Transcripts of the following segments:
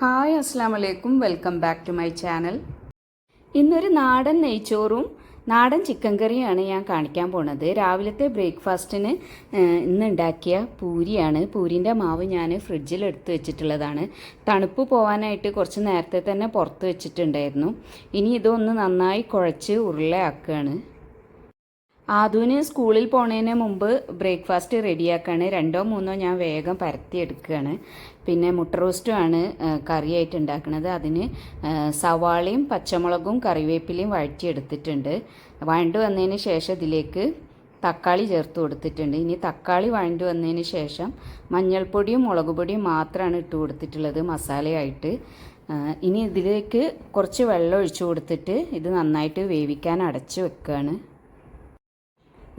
Hi അസ്സാം വലൈക്കും welcome back to my channel. ഇന്നൊരു നാടൻ നെയ്ച്ചോറും നാടൻ ചിക്കൻ കറിയാണ് ഞാൻ കാണിക്കാൻ പോണത്. രാവിലത്തെ ബ്രേക്ക്ഫാസ്റ്റിന് ഇന്ന് ഉണ്ടാക്കിയ പൂരിയാണ്. പൂരിന്റെ മാവ് ഞാൻ ഫ്രിഡ്ജിൽ എടുത്തു വെച്ചിട്ടുള്ളതാണ്. തണുപ്പ് പോകാനായിട്ട് കുറച്ച് നേരത്തെ തന്നെ പുറത്ത് വെച്ചിട്ടുണ്ടായിരുന്നു. ഇനി ഇതൊന്ന് നന്നായി കുഴച്ച് ഉരുളയാക്കുകയാണ് ആദുവിന് സ്കൂളിൽ പോണതിന് മുമ്പ് ബ്രേക്ക്ഫാസ്റ്റ് റെഡിയാക്കാണ്. രണ്ടോ മൂന്നോ ഞാൻ വേഗം പരത്തിയെടുക്കുകയാണ് പിന്നെ മുട്ട റോസ്റ്റുമാണ് കറിയായിട്ട് ഉണ്ടാക്കുന്നത് അതിന് സവാളയും പച്ചമുളകും കറിവേപ്പിലയും വഴറ്റിയെടുത്തിട്ടുണ്ട്. വഴണ്ടു വന്നതിന് ശേഷം ഇതിലേക്ക് തക്കാളി ചേർത്ത് കൊടുത്തിട്ടുണ്ട്. ഇനി തക്കാളി വഴണ്ടു വന്നതിന് ശേഷം മഞ്ഞൾപ്പൊടിയും മുളക് പൊടിയും മാത്രമാണ് ഇട്ട് കൊടുത്തിട്ടുള്ളത് മസാലയായിട്ട്. ഇനി ഇതിലേക്ക് കുറച്ച് വെള്ളം ഒഴിച്ചു കൊടുത്തിട്ട് ഇത് നന്നായിട്ട് വേവിക്കാൻ അടച്ചു വെക്കുകയാണ്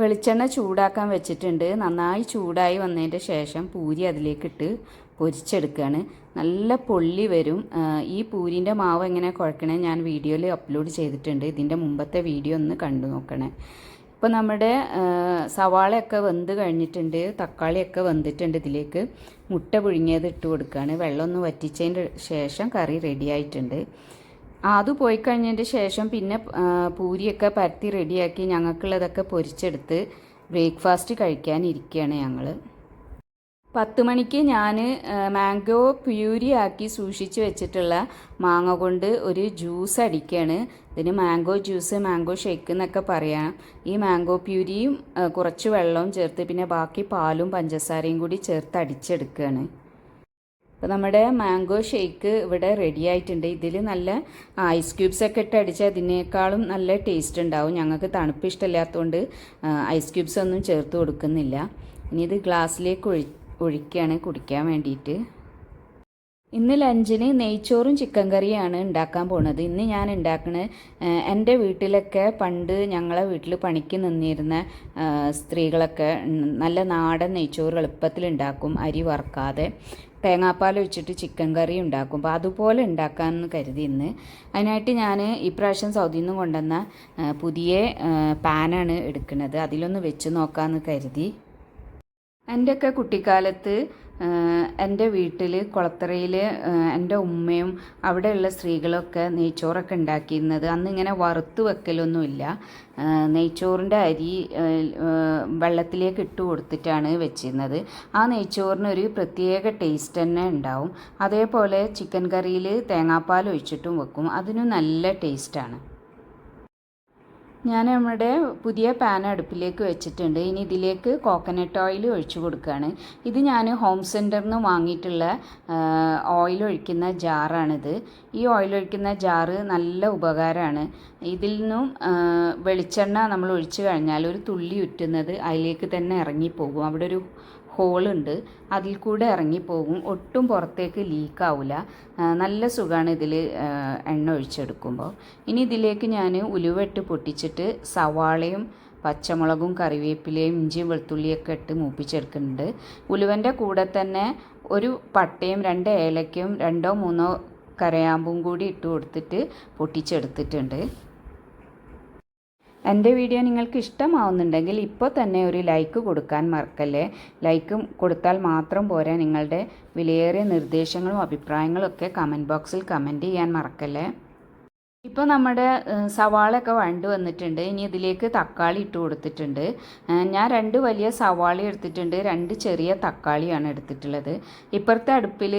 വെളിച്ചെണ്ണ ചൂടാക്കാൻ വെച്ചിട്ടുണ്ട്. നന്നായി ചൂടായി വന്നതിന്റെ ശേഷം പൂരി അതിലേക്കിട്ട് പൊരിച്ചെടുക്കുകയാണ് നല്ല പൊള്ളി വരും. ഈ പൂരിന്റെ മാവ് എങ്ങനെ കുഴക്കണേ ഞാൻ വീഡിയോയിൽ അപ്ലോഡ് ചെയ്തിട്ടുണ്ട്. ഇതിന്റെ മുമ്പത്തെ വീഡിയോ ഒന്ന് കണ്ടു നോക്കണേ. ഇപ്പോൾ നമ്മുടെ സവാളയൊക്കെ വെന്ത് കഴിഞ്ഞിട്ടുണ്ട്. തക്കാളിയൊക്കെ വെന്തിട്ടുണ്ട് ഇതിലേക്ക്. മുട്ട പുഴുങ്ങിയത് ഇട്ട് കൊടുക്കുകയാണ് വെള്ളം ഒന്ന് വറ്റിച്ചതിന്റെ ശേഷം കറി റെഡി ആയിട്ടുണ്ട്. അത് പോയി കഴിഞ്ഞതിന്റെ ശേഷം പിന്നെ പൂരിയൊക്കെ പരത്തി റെഡിയാക്കി ഞങ്ങൾക്കുള്ളതൊക്കെ പൊരിച്ചെടുത്ത് ബ്രേക്ക്ഫാസ്റ്റ് കഴിക്കാനിരിക്കുകയാണ് ഞങ്ങൾ പത്ത് മണിക്ക് ഞാൻ മാംഗോ പ്യൂരി ആക്കി സൂക്ഷിച്ച് വെച്ചിട്ടുള്ള മാങ്ങ കൊണ്ട് ഒരു ജ്യൂസ് അടിക്കുകയാണ് ഇതിന് മാംഗോ ജ്യൂസ് മാംഗോ ഷേക്ക് എന്നൊക്കെ പറയാം. ഈ മാംഗോ പ്യൂരിയും കുറച്ച് വെള്ളവും ചേർത്ത് പിന്നെ ബാക്കി പാലും പഞ്ചസാരയും കൂടി ചേർത്ത് അടിച്ചെടുക്കുകയാണ് അപ്പോൾ നമ്മുടെ മാംഗോ ഷേക്ക് ഇവിടെ റെഡി ആയിട്ടുണ്ട്. ഇതിൽ നല്ല ഐസ് ക്യൂബ്സ് ഒക്കെ ഇട്ട് അടിച്ചാൽ അതിനേക്കാളും നല്ല ടേസ്റ്റ് ഉണ്ടാവും. ഞങ്ങൾക്ക് തണുപ്പ് ഇഷ്ടമില്ലാത്തതുകൊണ്ട് ഐസ് ക്യൂബ്സ് ഒന്നും ചേർത്ത് കൊടുക്കുന്നില്ല. ഇനി ഇത് ഗ്ലാസ്സിലേക്ക് ഒഴി ഒഴിക്കുകയാണ് കുടിക്കാൻ വേണ്ടിയിട്ട്. ഇന്ന് ലഞ്ചിന് നെയ്ച്ചോറും ചിക്കൻ കറിയാണ് ഉണ്ടാക്കാൻ പോണത്. ഇന്ന് ഞാൻ ഉണ്ടാക്കുന്നത് എന്റെ വീട്ടിലൊക്കെ പണ്ട് ഞങ്ങളെ വീട്ടിൽ പണിക്ക് നിന്നിരുന്ന സ്ത്രീകളൊക്കെ നല്ല നാടൻ നെയ്ച്ചോറ് എളുപ്പത്തിൽ ഉണ്ടാക്കും അരി വറക്കാതെ. തേങ്ങാപ്പാൽ വെച്ചിട്ട് ചിക്കൻ കറി ഉണ്ടാക്കും. അപ്പോൾ അതുപോലെ ഉണ്ടാക്കാമെന്ന് കരുതി ഇന്ന്. അതിനായിട്ട് ഞാൻ ഇപ്രാവശ്യം സൗദിയിൽ നിന്ന് കൊണ്ടുവന്ന പുതിയ പാനാണ് എടുക്കുന്നത് അതിലൊന്ന് വെച്ച് നോക്കാമെന്ന് കരുതി. എന്റെയൊക്കെ കുട്ടിക്കാലത്ത് എന്റെ വീട്ടിൽ കുളത്തറയിൽ എന്റെ ഉമ്മയും അവിടെയുള്ള സ്ത്രീകളൊക്കെ നെയ്ച്ചോറൊക്കെ ഉണ്ടാക്കിയിരുന്നത്. അന്ന് ഇങ്ങനെ വറുത്ത് വെക്കലൊന്നുമില്ല. നെയ്ച്ചോറിന്റെ അരി വെള്ളത്തിലേക്ക് ഇട്ട് കൊടുത്തിട്ടാണ് വെച്ചിരുന്നത്. ആ നെയ്ച്ചോറിന് ഒരു പ്രത്യേക ടേസ്റ്റ് തന്നെ ഉണ്ടാവും. അതേപോലെ ചിക്കൻ കറിയിൽ തേങ്ങാപ്പാൽ ഒഴിച്ചിട്ടും വെക്കും. അതിനും നല്ല ടേസ്റ്റാണ് ഞാൻ നമ്മുടെ പുതിയ പാൻ അടുപ്പിലേക്ക് വെച്ചിട്ടുണ്ട്. ഇനി ഇതിലേക്ക് കോക്കനട്ട് ഓയിൽ ഒഴിച്ചു കൊടുക്കുകയാണ് ഇത് ഞാൻ ഹോം സെന്ററിൽ നിന്ന് വാങ്ങിയിട്ടുള്ള ഓയിൽ ഒഴിക്കുന്ന ജാറാണിത്. ഈ ഓയിൽ ഒഴിക്കുന്ന ജാറ് നല്ല ഉപകാരമാണ് ഇതിൽ നിന്നും വെളിച്ചെണ്ണ നമ്മൾ ഒഴിച്ചു കഴിഞ്ഞാൽ ഒരു തുള്ളി ഉറ്റുന്നത് അതിലേക്ക് തന്നെ ഇറങ്ങിപ്പോകും അവിടെ ഒരു ഹോളുണ്ട്. അതിൽ കൂടെ ഇറങ്ങിപ്പോകും. ഒട്ടും പുറത്തേക്ക് ലീക്കാവില്ല നല്ല സുഖമാണ് ഇതിൽ എണ്ണ ഒഴിച്ചെടുക്കുമ്പോൾ ഇനി ഇതിലേക്ക് ഞാൻ ഉലുവെട്ട് പൊട്ടിച്ചിട്ട് സവാളയും പച്ചമുളകും കറിവേപ്പിലയും ഇഞ്ചിയും വെളുത്തുള്ളിയൊക്കെ ഇട്ട് മൂപ്പിച്ചെടുക്കുന്നുണ്ട്. ഉലുവന്റെ കൂടെ തന്നെ ഒരു പട്ടയും രണ്ട് ഏലക്കയും രണ്ടോ മൂന്നോ കരയാമ്പും കൂടി ഇട്ട് കൊടുത്തിട്ട് പൊട്ടിച്ചെടുത്തിട്ടുണ്ട്. എന്റെ വീഡിയോ നിങ്ങൾക്ക് ഇഷ്ടമാവുന്നുണ്ടെങ്കിൽ ഇപ്പോൾ തന്നെ ഒരു ലൈക്ക് കൊടുക്കാൻ മറക്കല്ലേ? ലൈക്ക് കൊടുത്താൽ മാത്രം പോരാ നിങ്ങളുടെ വിലയേറിയ നിർദ്ദേശങ്ങളും അഭിപ്രായങ്ങളും ഒക്കെ കമന്റ് ബോക്സിൽ കമന്റ് ചെയ്യാൻ മറക്കല്ലേ? ഇപ്പോൾ നമ്മുടെ സവാളയൊക്കെ വണ്ടു വന്നിട്ടുണ്ട്. ഇനി ഇതിലേക്ക് തക്കാളി ഇട്ട് കൊടുത്തിട്ടുണ്ട്. ഞാൻ രണ്ട് വലിയ സവാള എടുത്തിട്ടുണ്ട്. രണ്ട് ചെറിയ തക്കാളിയാണ് എടുത്തിട്ടുള്ളത്. ഇപ്പുറത്തെ അടുപ്പിൽ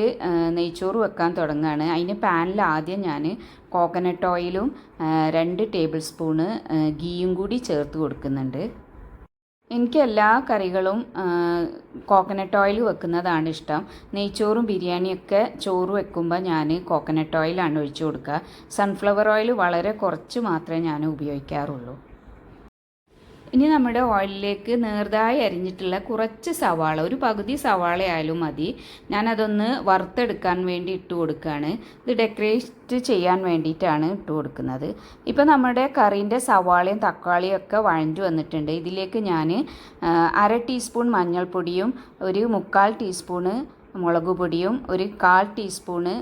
നെയ്ച്ചോറ് വെക്കാൻ തുടങ്ങുകയാണ് അതിന് പാനിൽ ആദ്യം ഞാൻ കോക്കനട്ട് ഓയിലും രണ്ട് ടേബിൾ സ്പൂണ് ഗീയും കൂടി ചേർത്ത് കൊടുക്കുന്നുണ്ട്. എനിക്ക് എല്ലാ കറികളും കോക്കനട്ട് ഓയിൽ വെക്കുന്നതാണ് ഇഷ്ടം. നെയ്ച്ചോറും ബിരിയാണിയൊക്കെ ചോറ് വെക്കുമ്പോൾ ഞാൻ കോക്കനട്ട് ഓയിലാണ് ഒഴിച്ചു കൊടുക്കുക. സൺഫ്ലവർ ഓയിൽ വളരെ കുറച്ച് മാത്രമേ ഞാൻ ഉപയോഗിക്കാറുള്ളൂ. ഇനി നമ്മുടെ ഓയിലിലേക്ക് നേർതായി അരിഞ്ഞിട്ടുള്ള കുറച്ച് സവാള ഒരു പകുതി സവാള ആയാലും മതി. ഞാനതൊന്ന് വറുത്തെടുക്കാൻ വേണ്ടി ഇട്ട് കൊടുക്കുകയാണ് ഇത് ഡെക്കറേറ്റ് ചെയ്യാൻ വേണ്ടിയിട്ടാണ് ഇട്ട് കൊടുക്കുന്നത്. ഇപ്പോൾ നമ്മുടെ കറീന്റെ സവാളയും തക്കാളിയും ഒക്കെ വഴഞ്ഞു വന്നിട്ടുണ്ട്. ഇതിലേക്ക് ഞാൻ അര ടീസ്പൂൺ മഞ്ഞൾപ്പൊടിയും ഒരു മുക്കാൽ ടീസ്പൂണ് മുളക് പൊടിയും ഒരു കാൽ ടീസ്പൂണ്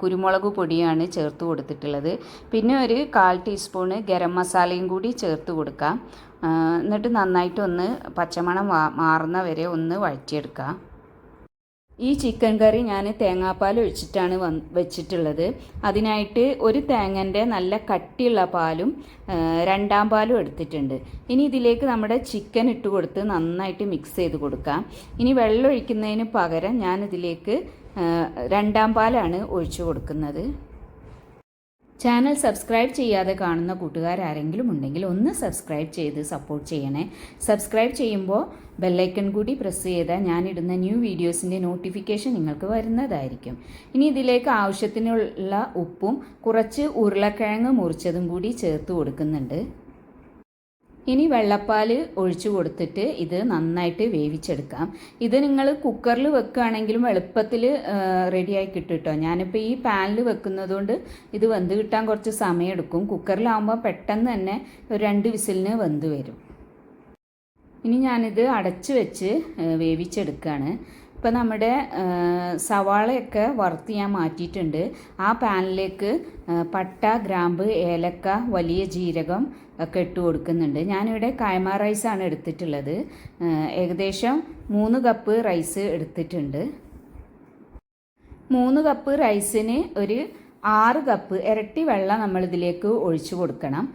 കുരുമുളക് പൊടിയാണ് ചേർത്ത് കൊടുത്തിട്ടുള്ളത്. പിന്നെ ഒരു കാൽ ടീസ്പൂണ് ഗരം മസാലയും കൂടി ചേർത്ത് കൊടുക്കാം. ആ, നന്നായിട്ട് ഒന്ന് പച്ചമണം മാറുന്ന വരെ ഒന്ന് വഴറ്റിയെടുക്കുക ഈ ചിക്കൻ കറി ഞാൻ തേങ്ങാപ്പാൽ ഒഴിച്ചിട്ടാണ് വന്ന് വെച്ചിട്ടുള്ളത്. അതിനായിട്ട് ഒരു തേങ്ങന്റെ നല്ല കട്ടിയുള്ള പാലും രണ്ടാം പാലും എടുത്തിട്ടുണ്ട്. ഇനി ഇതിലേക്ക് നമ്മുടെ ചിക്കൻ ഇട്ട് കൊടുത്ത് നന്നായിട്ട് മിക്സ് ചെയ്ത് കൊടുക്കാം. ഇനി വെള്ളം ഒഴിക്കുന്നതിന് പകരം ഞാൻ ഇതിലേക്ക് രണ്ടാം പാലാണ് ഒഴിച്ചു കൊടുക്കുന്നത്. ചാനൽ സബ്സ്ക്രൈബ് ചെയ്യാതെ കാണുന്ന കൂട്ടുകാരാരെങ്കിലും ഉണ്ടെങ്കിൽ ഒന്ന് സബ്സ്ക്രൈബ് ചെയ്ത് സപ്പോർട്ട് ചെയ്യണേ. സബ്സ്ക്രൈബ് ചെയ്യുമ്പോൾ ബെല്ലൈക്കൺ കൂടി പ്രസ് ചെയ്താൽ ഞാനിടുന്ന ന്യൂ വീഡിയോസിന്റെ നോട്ടിഫിക്കേഷൻ നിങ്ങൾക്ക് വരുന്നതായിരിക്കും. ഇനി ഇതിലേക്ക് ആവശ്യത്തിനുള്ള ഉപ്പും കുറച്ച് ഉരുളക്കിഴങ്ങ് മുറിച്ചതും കൂടി ചേർത്ത് കൊടുക്കുന്നുണ്ട്. ഇനി വെള്ളപ്പാൽ ഒഴിച്ചു കൊടുത്തിട്ട് ഇത് നന്നായിട്ട് വേവിച്ചെടുക്കാം. ഇത് നിങ്ങൾ കുക്കറിൽ വെക്കുകയാണെങ്കിലും എളുപ്പത്തിൽ റെഡിയായി കിട്ടും കേട്ടോ ഞാനിപ്പോൾ ഈ പാനിൽ വെക്കുന്നതുകൊണ്ട് ഇത് വെന്ത് കിട്ടാൻ കുറച്ച് സമയമെടുക്കും. കുക്കറിലാവുമ്പോൾ പെട്ടെന്ന് തന്നെ ഒരു രണ്ട് വിസിലിന് വെന്ത് വരും. ഇനി ഞാനിത് അടച്ചു വെച്ച് വേവിച്ചെടുക്കുകയാണ് ഇപ്പം നമ്മുടെ സവാളയൊക്കെ വറുത്ത് ഞാൻ മാറ്റിയിട്ടുണ്ട്. ആ പാനിലേക്ക് പട്ട ഗ്രാമ്പ് ഏലക്ക വലിയ ജീരകം ഒക്കെ ഇട്ട് കൊടുക്കുന്നുണ്ട്. ഞാനിവിടെ കായ്മ റൈസാണ് എടുത്തിട്ടുള്ളത്. ഏകദേശം മൂന്ന് കപ്പ് റൈസ് എടുത്തിട്ടുണ്ട്. മൂന്ന് കപ്പ് റൈസിന് ഒരു ആറ് കപ്പ് ഇരട്ടി വെള്ളം നമ്മൾ ഇതിലേക്ക് ഒഴിച്ചു കൊടുക്കണം.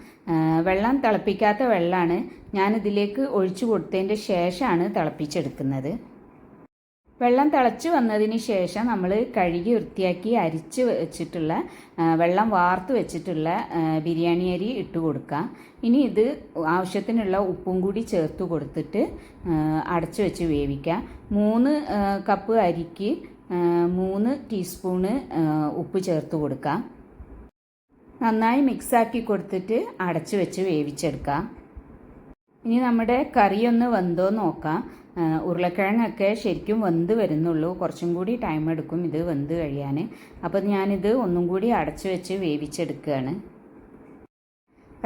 വെള്ളം തിളപ്പിക്കാത്ത വെള്ളമാണ് ഞാനിതിലേക്ക് ഒഴിച്ചു കൊടുത്തതിന്റെ ശേഷമാണ് തിളപ്പിച്ചെടുക്കുന്നത്. വെള്ളം തിളച്ച് വന്നതിന് ശേഷം നമ്മൾ കഴുകി വൃത്തിയാക്കി അരിച്ച് വെച്ചിട്ടുള്ള വെള്ളം വാർത്ത് വെച്ചിട്ടുള്ള ബിരിയാണി അരി ഇട്ട് കൊടുക്കാം. ഇനി ഇത് ആവശ്യത്തിനുള്ള ഉപ്പും കൂടി ചേർത്ത് കൊടുത്തിട്ട് അടച്ചു വെച്ച് വേവിക്കാം. മൂന്ന് കപ്പ് അരിക്ക് മൂന്ന് ടീസ്പൂണ് ഉപ്പ് ചേർത്ത് കൊടുക്കാം. നന്നായി മിക്സാക്കി കൊടുത്തിട്ട് അടച്ചു വെച്ച് വേവിച്ചെടുക്കാം. ഇനി നമ്മുടെ കറി ഒന്ന് വെന്തോ നോക്കാം. ഉരുളക്കിഴങ്ങൊക്കെ ശരിക്കും വെന്ത് വരുന്നുള്ളൂ. കുറച്ചും കൂടി ടൈം എടുക്കും ഇത് വെന്ത് കഴിയാൻ അപ്പോൾ ഞാനിത് ഒന്നും കൂടി അടച്ചു വെച്ച് വേവിച്ചെടുക്കുകയാണ്.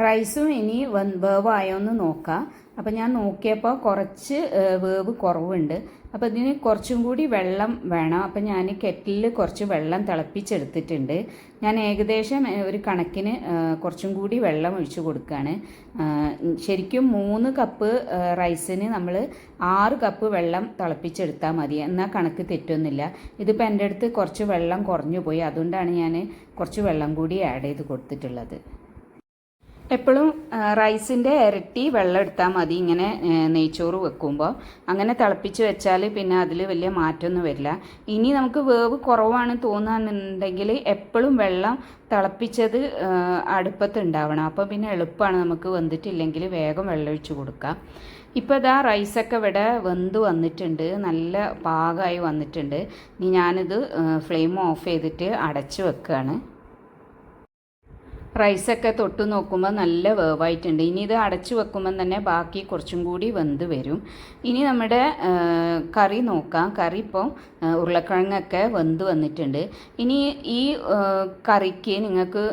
റൈസും ഇനി വേവായോ എന്ന് നോക്കാം. അപ്പം ഞാൻ നോക്കിയപ്പോൾ കുറച്ച് വേവ് കുറവുണ്ട്. അപ്പോൾ ഇതിന് കുറച്ചും കൂടി വെള്ളം വേണം. അപ്പം ഞാൻ കെറ്റിലിൽ കുറച്ച് വെള്ളം തിളപ്പിച്ചെടുത്തിട്ടുണ്ട്. ഞാൻ ഏകദേശം ഒരു കണക്കിന് കുറച്ചും കൂടി വെള്ളം ഒഴിച്ച് കൊടുക്കുകയാണ് ശരിക്കും മൂന്ന് കപ്പ് റൈസിന് നമ്മൾ ആറ് കപ്പ് വെള്ളം തിളപ്പിച്ചെടുത്താൽ മതി. എന്നാൽ കണക്ക് തെറ്റൊന്നുമില്ല. ഇതിപ്പോൾ എന്റെ അടുത്ത് കുറച്ച് വെള്ളം കുറഞ്ഞു പോയി അതുകൊണ്ടാണ് ഞാൻ കുറച്ച് വെള്ളം കൂടി ആഡ് ചെയ്ത് കൊടുത്തിട്ടുള്ളത്. എപ്പോഴും റൈസിന്റെ ഇരട്ടി വെള്ളം എടുത്താൽ മതി. ഇങ്ങനെ നെയ്ച്ചോറ് വെക്കുമ്പോൾ അങ്ങനെ തിളപ്പിച്ച് വെച്ചാൽ പിന്നെ അതിൽ വലിയ മാറ്റമൊന്നും വരില്ല. ഇനി നമുക്ക് വേവ് കുറവാണ് തോന്നുകയാണെന്നുണ്ടെങ്കിൽ എപ്പോഴും വെള്ളം തിളപ്പിച്ചത് അടുപ്പത്ത് ഉണ്ടാവണം അപ്പോൾ പിന്നെ എളുപ്പമാണ് നമുക്ക് വെന്തിട്ടില്ലെങ്കിൽ വേഗം വെള്ളമൊഴിച്ച് കൊടുക്കാം. ഇപ്പോൾ ഇതാ റൈസൊക്കെ ഇവിടെ വെന്ത് വന്നിട്ടുണ്ട്. നല്ല പാകമായി വന്നിട്ടുണ്ട്. ഇനി ഞാനിത് ഫ്ലെയിം ഓഫ് ചെയ്തിട്ട് അടച്ച് വെക്കുകയാണ് റൈസൊക്കെ തൊട്ട് നോക്കുമ്പോൾ നല്ല വേവായിട്ടുണ്ട്. ഇനി ഇത് അടച്ചു വെക്കുമ്പം തന്നെ ബാക്കി കുറച്ചും കൂടി വെന്ത് വരും. ഇനി നമ്മുടെ കറി നോക്കാം. കറി ഇപ്പോൾ ഉരുളക്കിഴങ്ങൊക്കെ വെന്ത് വന്നിട്ടുണ്ട്. ഇനി ഈ കറിക്ക് നിങ്ങൾക്ക്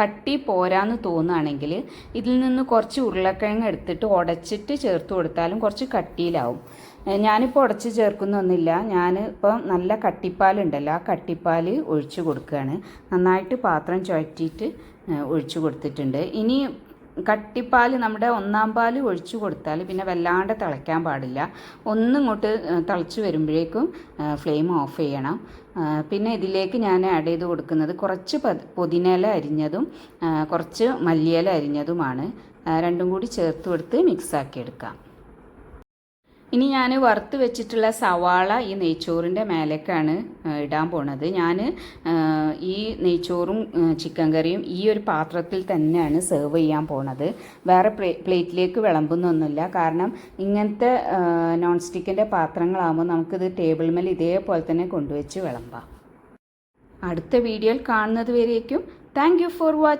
കട്ടി പോരാന്ന് തോന്നുകയാണെങ്കിൽ ഇതിൽ നിന്ന് കുറച്ച് ഉരുളക്കിഴങ്ങ് എടുത്തിട്ട് ഉടച്ചിട്ട് ചേർത്ത് കൊടുത്താലും കുറച്ച് കട്ടിയിലാവും. ഞാനിപ്പോൾ ഉടച്ച് ചേർക്കുന്നൊന്നുമില്ല. ഞാൻ ഇപ്പോൾ നല്ല കട്ടിപ്പാലുണ്ടല്ലോ. ആ കട്ടിപ്പാൽ ഒഴിച്ച് കൊടുക്കുകയാണ് നന്നായിട്ട് പാത്രം ചുഴറ്റിയിട്ട് ഒഴിച്ചു കൊടുത്തിട്ടുണ്ട്. ഇനി കട്ടിപ്പാൽ നമ്മുടെ ഒന്നാം പാൽ ഒഴിച്ചു കൊടുത്താൽ പിന്നെ വല്ലാണ്ട് തിളയ്ക്കാൻ പാടില്ല. ഒന്നിങ്ങോട്ട് തിളച്ച് വരുമ്പോഴേക്കും ഫ്ലെയിം ഓഫ് ചെയ്യണം. പിന്നെ ഇതിലേക്ക് ഞാൻ ആഡ് ചെയ്ത് കൊടുക്കുന്നത് കുറച്ച് പൊതിനില അരിഞ്ഞതും കുറച്ച് മല്ലിയില അരിഞ്ഞതുമാണ്. രണ്ടും കൂടി ചേർത്ത് കൊടുത്ത് മിക്സാക്കി എടുക്കാം. ഇനി ഞാൻ വറുത്ത് വെച്ചിട്ടുള്ള സവാള ഈ നെയ്ച്ചോറിന്റെ മേലേക്കാണ് ഇടാൻ പോണത്. ഞാൻ ഈ നെയ്ച്ചോറും ചിക്കൻ കറിയും ഈ ഒരു പാത്രത്തിൽ തന്നെയാണ് സെർവ് ചെയ്യാൻ പോണത്. വേറെ പ്ലേ പ്ലേറ്റിലേക്ക് വിളമ്പുന്നൊന്നുമില്ല. കാരണം ഇങ്ങനത്തെ നോൺ സ്റ്റിക്കിന്റെ പാത്രങ്ങളാകുമ്പോൾ നമുക്കിത് ടേബിൾ മേൽ ഇതേപോലെ തന്നെ കൊണ്ടുവച്ച് വിളമ്പാം. അടുത്ത വീഡിയോയിൽ കാണുന്നത് വരേക്കും. Thank for watch